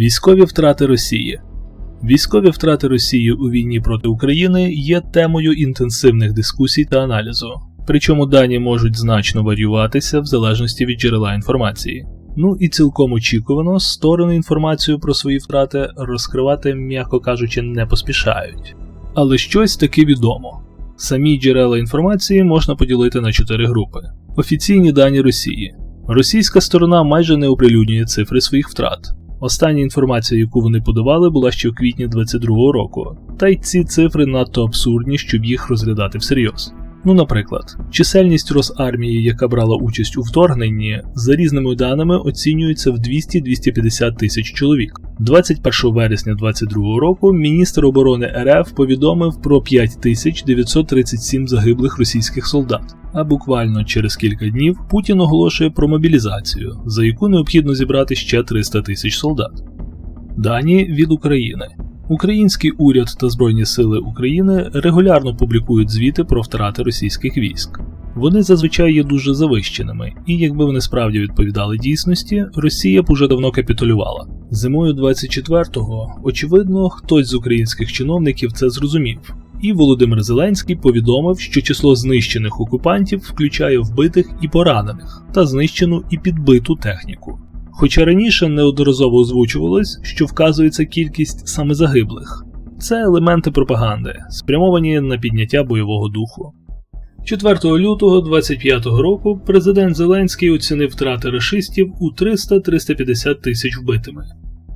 Військові втрати Росії. Військові втрати Росії у війні проти України є темою інтенсивних дискусій та аналізу. Причому дані можуть значно варіюватися в залежності від джерела інформації. Ну і цілком очікувано, сторони інформацію про свої втрати розкривати, м'яко кажучи, не поспішають. Але щось таки відомо. Самі джерела інформації можна поділити на чотири групи: офіційні дані Росії. Російська сторона майже не оприлюднює цифри своїх втрат. Остання інформація, яку вони подавали, була ще в квітні 22-го року, та й ці цифри надто абсурдні, щоб їх розглядати всерйоз. Ну, наприклад, чисельність Росармії, яка брала участь у вторгненні, за різними даними оцінюється в 200-250 тисяч чоловік. 21 вересня 2022 року міністр оборони РФ повідомив про 5937 загиблих російських солдат. А буквально через кілька днів Путін оголошує про мобілізацію, за яку необхідно зібрати ще 300 тисяч солдат. Дані від України. Український уряд та Збройні Сили України регулярно публікують звіти про втрати російських військ. Вони зазвичай є дуже завищеними, і якби вони справді відповідали дійсності, Росія б уже давно капітулювала. Зимою 24-го, очевидно, хтось з українських чиновників це зрозумів, і Володимир Зеленський повідомив, що число знищених окупантів включає вбитих і поранених та знищену і підбиту техніку. Хоча раніше неодноразово озвучувалось, що вказується кількість саме загиблих. Це елементи пропаганди, спрямовані на підняття бойового духу. 4 лютого 25 року президент Зеленський оцінив втрати рашистів у 300-350 тисяч вбитими.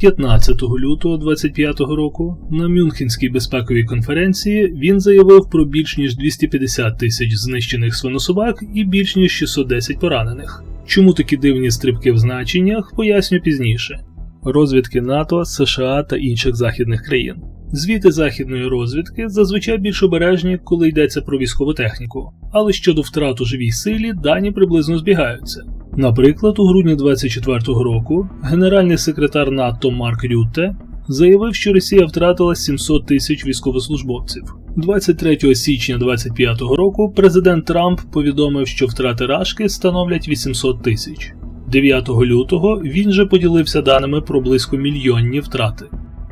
15 лютого 25 року на Мюнхенській безпековій конференції він заявив про більш ніж 250 тисяч знищених свинособак і більш ніж 610 поранених. Чому такі дивні стрибки в значеннях, поясню пізніше. Розвідки НАТО, США та інших західних країн. Звіти західної розвідки зазвичай більш обережні, коли йдеться про військову техніку, але щодо втрат у живій силі дані приблизно збігаються. Наприклад, у грудні 24-го року генеральний секретар НАТО Марк Рютте заявив, що Росія втратила 700 тисяч військовослужбовців. 23 січня 2025 року президент Трамп повідомив, що втрати Рашки становлять 800 тисяч. 9 лютого він же поділився даними про близько мільйонні втрати.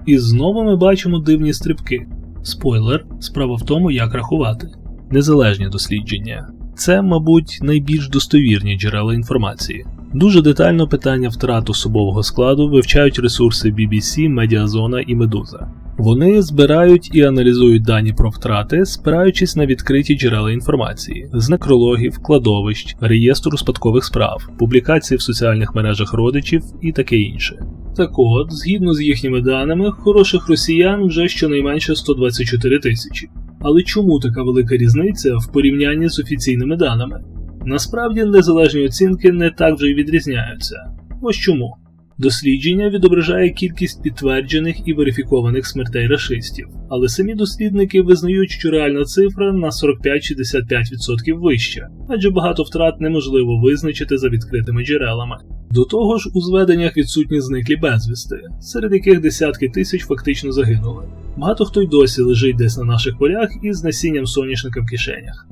І знову ми бачимо дивні стрибки. Спойлер, справа в тому, як рахувати. Незалежні дослідження. Це, мабуть, найбільш достовірні джерела інформації. Дуже детально питання втрат особового складу вивчають ресурси BBC, Медіазона і Медуза. Вони збирають і аналізують дані про втрати, спираючись на відкриті джерела інформації з некрологів, кладовищ, реєстру спадкових справ, публікації в соціальних мережах родичів і таке інше. Так от, згідно з їхніми даними, хороших росіян вже щонайменше 124 тисячі. Але чому така велика різниця в порівнянні з офіційними даними? Насправді незалежні оцінки не так вже й відрізняються. Ось чому. Дослідження відображає кількість підтверджених і верифікованих смертей рашистів, але самі дослідники визнають, що реальна цифра на 45-65% вища, адже багато втрат неможливо визначити за відкритими джерелами. До того ж, у зведеннях відсутні зниклі безвісти, серед яких десятки тисяч фактично загинули. Багато хто й досі лежить десь на наших полях із насінням соняшника в кишенях.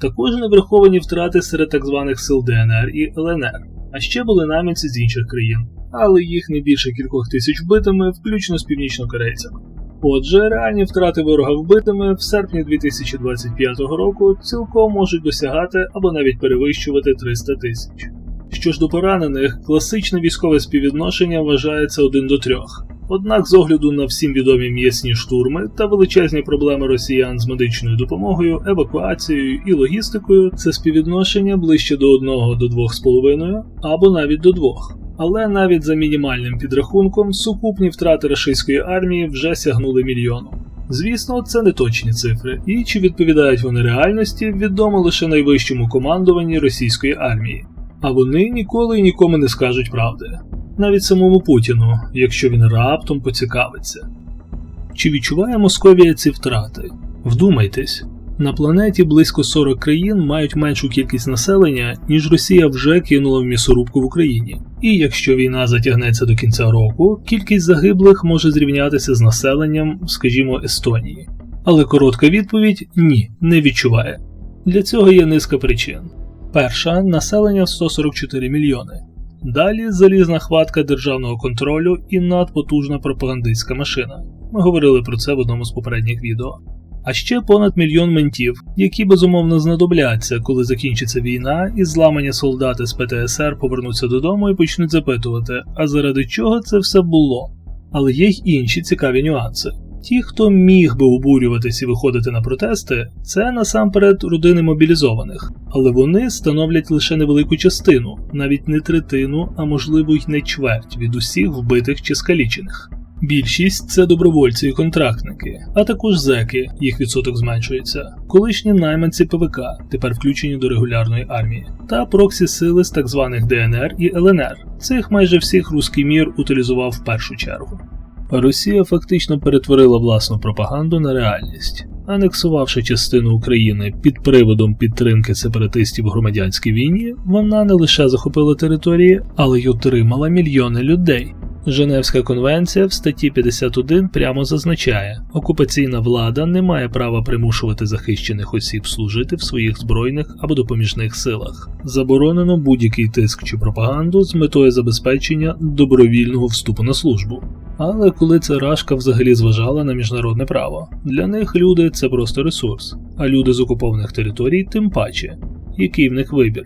Також не враховані втрати серед так званих сил ДНР і ЛНР, а ще були намінці з інших країн, але їх не більше кількох тисяч вбитими, включно з північнокорейцями. Отже, реальні втрати ворога вбитими в серпні 2025 року цілком можуть досягати або навіть перевищувати 300 тисяч. Що ж до поранених, класичне військове співвідношення вважається 1 до 3. Однак, з огляду на всім відомі м'ясні штурми та величезні проблеми росіян з медичною допомогою, евакуацією і логістикою, це співвідношення ближче до 1 до 2,5 або навіть до 2. Але навіть за мінімальним підрахунком сукупні втрати російської армії вже сягнули мільйону. Звісно, це не точні цифри, і чи відповідають вони реальності, відомо лише найвищому командуванні російської армії. А вони ніколи і нікому не скажуть правди, навіть самому Путіну, якщо він раптом поцікавиться. Чи відчуває Московія ці втрати? Вдумайтесь, на планеті близько 40 країн мають меншу кількість населення, ніж Росія вже кинула в м'ясорубку в Україні. І якщо війна затягнеться до кінця року, кількість загиблих може зрівнятися з населенням, скажімо, Естонії. Але коротка відповідь ні, не відчуває. Для цього є низка причин. Перша населення в 144 мільйони. Далі залізна хватка державного контролю і надпотужна пропагандистська машина. Ми говорили про це в одному з попередніх відео. А ще понад мільйон ментів, які безумовно знадобляться, коли закінчиться війна, і зламані солдати з ПТСР повернуться додому і почнуть запитувати, а заради чого це все було. Але є й інші цікаві нюанси. Ті, хто міг би обурюватись і виходити на протести, це насамперед родини мобілізованих, але вони становлять лише невелику частину, навіть не третину, а можливо й не чверть від усіх вбитих чи скалічених. Більшість це добровольці і контрактники, а також зеки, їх відсоток зменшується, колишні найманці ПВК, тепер включені до регулярної армії, та проксі сили з так званих ДНР і ЛНР. Цих майже всіх руський мір утилізував в першу чергу. Росія фактично перетворила власну пропаганду на реальність, анексувавши частину України під приводом підтримки сепаратистів в громадянській війні, вона не лише захопила території, але й отримала мільйони людей. Женевська конвенція в статті 51 прямо зазначає, окупаційна влада не має права примушувати захищених осіб служити в своїх збройних або допоміжних силах. Заборонено будь-який тиск чи пропаганду з метою забезпечення добровільного вступу на службу. Але коли ця рашка взагалі зважала на міжнародне право, для них люди це просто ресурс, а люди з окупованих територій тим паче, який в них вибір.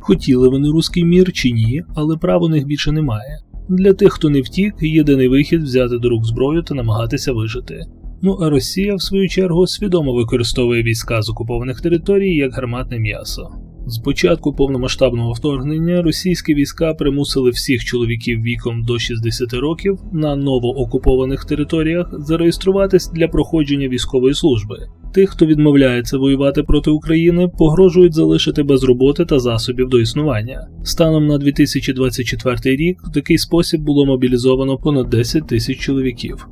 Хотіли вони руський мір чи ні, але прав у них більше немає. Для тих, хто не втік, єдиний вихід взяти до рук зброю та намагатися вижити. Ну а Росія, в свою чергу, свідомо використовує війська з окупованих територій як гарматне м'ясо. З початку повномасштабного вторгнення російські війська примусили всіх чоловіків віком до 60 років на новоокупованих територіях зареєструватись для проходження військової служби. Тих, хто відмовляється воювати проти України, погрожують залишити без роботи та засобів до існування. Станом на 2024 рік в такий спосіб було мобілізовано понад 10 тисяч чоловіків.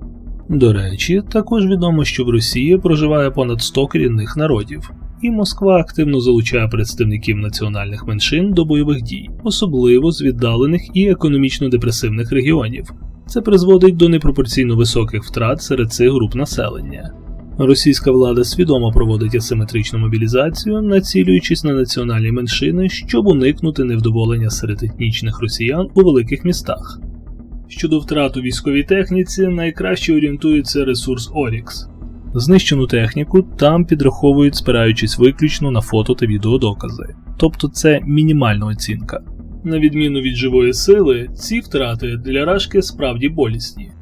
До речі, також відомо, що в Росії проживає понад 100 корінних народів і Москва активно залучає представників національних меншин до бойових дій, особливо з віддалених і економічно депресивних регіонів. Це призводить до непропорційно високих втрат серед цих груп населення. Російська влада свідомо проводить асиметричну мобілізацію, націлюючись на національні меншини, щоб уникнути невдоволення серед етнічних росіян у великих містах. Щодо втрат у військовій техніці, найкраще орієнтується ресурс Орікс. Знищену техніку там підраховують, спираючись виключно на фото та відеодокази, тобто це мінімальна оцінка. На відміну від живої сили, ці втрати для рашки справді болісні.